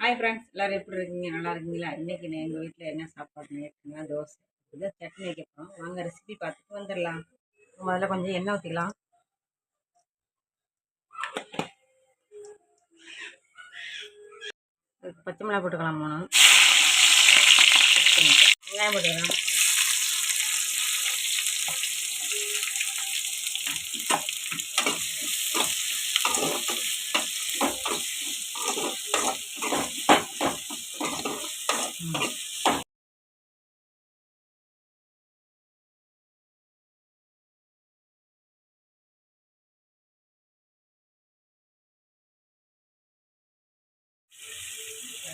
Hi friends எல்லோரும் எப்படி இருக்கீங்க? நல்லா இருக்கீங்களா? இன்றைக்கி நான் எங்கள் வீட்டில் என்ன சாப்பாடு இருக்குன்னா தோசை. இது சட்னி வைக்க போகிறோம் வாங்க ரெசிபி பார்த்துட்டு வந்துடலாம். முதல்ல கொஞ்சம் எண்ணெய் ஊற்றிக்கலாம் பச்சை மிளகா போட்டுக்கலாம் மூணு வெங்காயம் போட்டுக்கலாம்.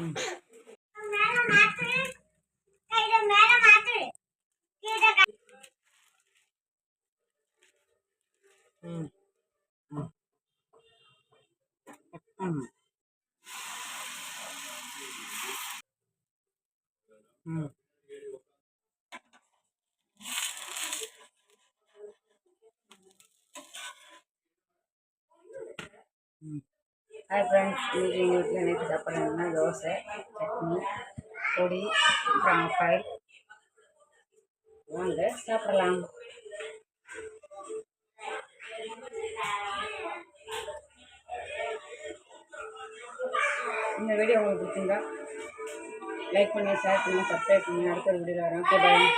Mm-hmm. ஹாய் ஃப்ரெண்ட்ஸ் இன்றைக்கி எங்கள் வீட்டில் நைட்டு சாப்பாடு என்னன்னா தோசை சட்னி பொடி அப்புறம் ஆஃபாயில் வாங்க சாப்பிடலாம். இந்த வீடியோ உங்களுக்கு பிடிச்சிருந்தா லைக் பண்ணி ஷேர் பண்ணி சப்ஸ்கிரைப் பண்ணி அடுத்த வீடியோவில் வரேன் ஓகே பாய்